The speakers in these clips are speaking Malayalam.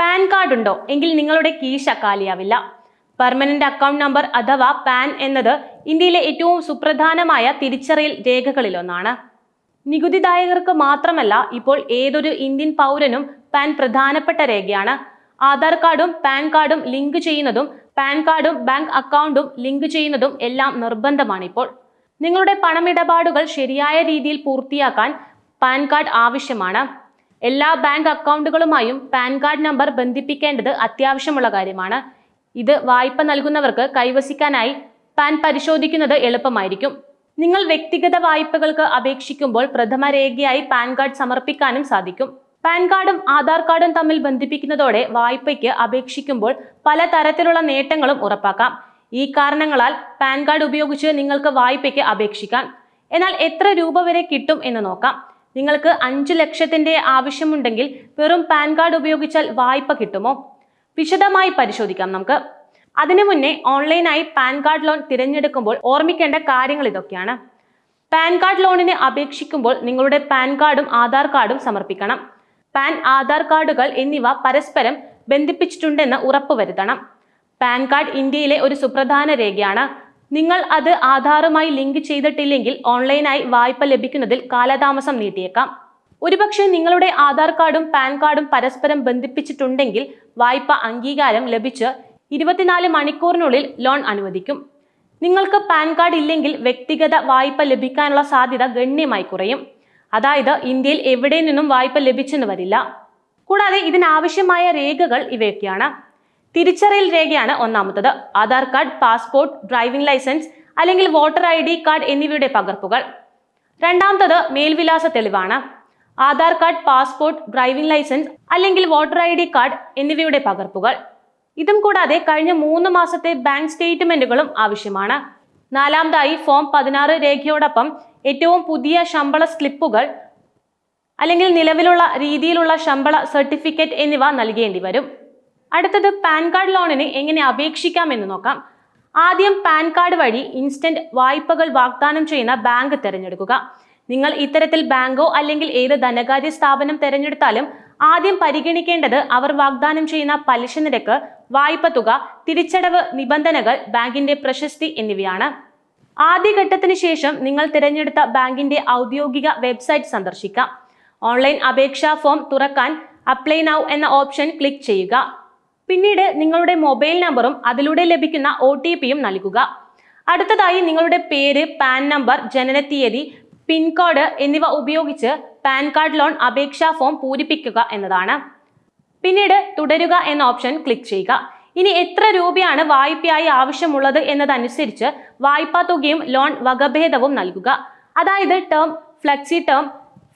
പാൻ കാർഡ് ഉണ്ടോ? എങ്കിൽ നിങ്ങളുടെ കീശ കാലിയാവില്ല. പെർമനന്റ് അക്കൗണ്ട് നമ്പർ അഥവാ പാൻ എന്നത് ഇന്ത്യയിലെ ഏറ്റവും സുപ്രധാനമായ തിരിച്ചറിയൽ രേഖകളിലൊന്നാണ്. നികുതിദായകർക്ക് മാത്രമല്ല ഇപ്പോൾ ഏതൊരു ഇന്ത്യൻ പൗരനും പാൻ പ്രധാനപ്പെട്ട രേഖയാണ്. ആധാർ കാർഡും പാൻ കാർഡും ലിങ്ക് ചെയ്യുന്നതും പാൻ കാർഡും ബാങ്ക് അക്കൗണ്ടും ലിങ്ക് ചെയ്യുന്നതും എല്ലാം നിർബന്ധമാണ് ഇപ്പോൾ നിങ്ങളുടെ പണമിടപാടുകൾ ശരിയായ രീതിയിൽ പൂർത്തിയാക്കാൻ പാൻ കാർഡ് ആവശ്യമാണ്. എല്ലാ ബാങ്ക് അക്കൗണ്ടുകളുമായും പാൻ കാർഡ് നമ്പർ ബന്ധിപ്പിക്കേണ്ടത് അത്യാവശ്യമുള്ള കാര്യമാണ്. ഇത് വായ്പ നൽകുന്നവർക്ക് കൈവശിക്കാനായി പാൻ പരിശോധിക്കുന്നത് എളുപ്പമായിരിക്കും. നിങ്ങൾ വ്യക്തിഗത വായ്പകൾക്ക് അപേക്ഷിക്കുമ്പോൾ പ്രഥമ രേഖയായി പാൻ കാർഡ് സമർപ്പിക്കാനും സാധിക്കും. പാൻ കാർഡും ആധാർ കാർഡും തമ്മിൽ ബന്ധിപ്പിക്കുന്നതോടെ വായ്പയ്ക്ക് അപേക്ഷിക്കുമ്പോൾ പല തരത്തിലുള്ള നേട്ടങ്ങളും ഉറപ്പാക്കാം. ഈ കാരണങ്ങളാൽ പാൻ കാർഡ് ഉപയോഗിച്ച് നിങ്ങൾക്ക് വായ്പയ്ക്ക് അപേക്ഷിക്കാം. എന്നാൽ എത്ര രൂപ വരെ കിട്ടും എന്ന് നോക്കാം. നിങ്ങൾക്ക് അഞ്ചു ലക്ഷത്തിന്റെ ആവശ്യമുണ്ടെങ്കിൽ വെറും പാൻ കാർഡ് ഉപയോഗിച്ചാൽ വായ്പ കിട്ടുമോ? വിശദമായി പരിശോധിക്കാം നമുക്ക്. അതിനു മുന്നേ ഓൺലൈനായി പാൻ കാർഡ് ലോൺ തിരഞ്ഞെടുക്കുമ്പോൾ ഓർമ്മിക്കേണ്ട കാര്യങ്ങൾ ഇതൊക്കെയാണ്. പാൻ കാർഡ് ലോണിന് അപേക്ഷിക്കുമ്പോൾ നിങ്ങളുടെ പാൻ കാർഡും ആധാർ കാർഡും സമർപ്പിക്കണം. പാൻ ആധാർ കാർഡുകൾ എന്നിവ പരസ്പരം ബന്ധിപ്പിച്ചിട്ടുണ്ടെന്ന് ഉറപ്പുവരുത്തണം. പാൻ കാർഡ് ഇന്ത്യയിലെ ഒരു സുപ്രധാന രേഖയാണ്. നിങ്ങൾ അത് ആധാറുമായി ലിങ്ക് ചെയ്തിട്ടില്ലെങ്കിൽ ഓൺലൈനായി വായ്പ ലഭിക്കുന്നതിൽ കാലതാമസം നീട്ടിയേക്കാം. ഒരുപക്ഷെ നിങ്ങളുടെ ആധാർ കാർഡും പാൻ കാർഡും പരസ്പരം ബന്ധിപ്പിച്ചിട്ടുണ്ടെങ്കിൽ വായ്പ അംഗീകാരം ലഭിച്ച് ഇരുപത്തിനാല് മണിക്കൂറിനുള്ളിൽ ലോൺ അനുവദിക്കും. നിങ്ങൾക്ക് പാൻ കാർഡ് ഇല്ലെങ്കിൽ വ്യക്തിഗത വായ്പ ലഭിക്കാനുള്ള സാധ്യത ഗണ്യമായി കുറയും. അതായത് ഇന്ത്യയിൽ എവിടെ നിന്നും വായ്പ ലഭിച്ചെന്ന് വരില്ല. കൂടാതെ ഇതിനാവശ്യമായ രേഖകൾ ഇവയൊക്കെയാണ്. തിരിച്ചറിയൽ രേഖയാണ് ഒന്നാമത്തത്. Aadhaar card passport driving licence അല്ലെങ്കിൽ വോട്ടർ ഐ ഡി കാർഡ് എന്നിവയുടെ പകർപ്പുകൾ. രണ്ടാമത്തത് മേൽവിലാസ തെളിവാണ്. Aadhaar card passport driving licence അല്ലെങ്കിൽ വോട്ടർ ഐ ഡി കാർഡ് എന്നിവയുടെ പകർപ്പുകൾ. ഇതും കൂടാതെ കഴിഞ്ഞ മൂന്ന് മാസത്തെ ബാങ്ക് സ്റ്റേറ്റ്മെന്റുകളും ആവശ്യമാണ്. നാലാമതായി ഫോം പതിനാറ് രേഖയോടൊപ്പം ഏറ്റവും പുതിയ ശമ്പള സ്ലിപ്പുകൾ അല്ലെങ്കിൽ നിലവിലുള്ള രീതിയിലുള്ള ശമ്പള സർട്ടിഫിക്കറ്റ് എന്നിവ നൽകേണ്ടി വരും. അടുത്തത് പാൻ കാർഡ് ലോണിന് എങ്ങനെ അപേക്ഷിക്കാം എന്ന് നോക്കാം. ആദ്യം പാൻ കാർഡ് വഴി ഇൻസ്റ്റന്റ് വായ്പകൾ വാഗ്ദാനം ചെയ്യുന്ന ബാങ്ക് തിരഞ്ഞെടുക്കുക. നിങ്ങൾ ഇത്തരത്തിൽ ബാങ്കോ അല്ലെങ്കിൽ ഏത് ധനകാര്യ സ്ഥാപനം തിരഞ്ഞെടുത്താലും ആദ്യം പരിഗണിക്കേണ്ടത് അവർ വാഗ്ദാനം ചെയ്യുന്ന പലിശ നിരക്ക് വായ്പ തുക തിരിച്ചടവ് നിബന്ധനകൾ ബാങ്കിന്റെ പ്രശസ്തി എന്നിവയാണ്. ആദ്യഘട്ടത്തിന് ശേഷം നിങ്ങൾ തിരഞ്ഞെടുത്ത ബാങ്കിന്റെ ഔദ്യോഗിക വെബ്സൈറ്റ് സന്ദർശിക്കാം. ഓൺലൈൻ അപേക്ഷാ ഫോം തുറക്കാൻ അപ്ലൈ നൗ എന്ന ഓപ്ഷൻ ക്ലിക്ക് ചെയ്യുക. പിന്നീട് നിങ്ങളുടെ മൊബൈൽ നമ്പറും അതിലൂടെ ലഭിക്കുന്ന ഒ ടി പിയും നൽകുക. അടുത്തതായി നിങ്ങളുടെ പേര് പാൻ നമ്പർ ജനനത്തീയതി പിൻകോഡ് എന്നിവ ഉപയോഗിച്ച് പാൻ കാർഡ് ലോൺ അപേക്ഷാ ഫോം പൂരിപ്പിക്കുക എന്നതാണ്. പിന്നീട് തുടരുക എന്ന ഓപ്ഷൻ ക്ലിക്ക് ചെയ്യുക. ഇനി എത്ര രൂപയാണ് വായ്പയായി ആവശ്യമുള്ളത് എന്നതനുസരിച്ച് വായ്പാ തുകയും ലോൺ വകഭേദവും നൽകുക. അതായത് term flexi term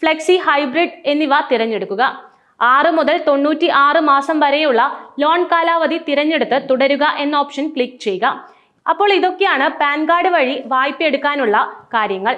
flexi hybrid എന്നിവ തിരഞ്ഞെടുക്കുക. ആറ് മുതൽ തൊണ്ണൂറ്റി ആറ് മാസം വരെയുള്ള ലോൺ കാലാവധി തിരഞ്ഞെടുത്ത് തുടരുക എന്ന ഓപ്ഷൻ ക്ലിക്ക് ചെയ്യുക. അപ്പോൾ ഇതൊക്കെയാണ് പാൻ കാർഡ് വഴി വായ്പ എടുക്കാനുള്ള കാര്യങ്ങൾ.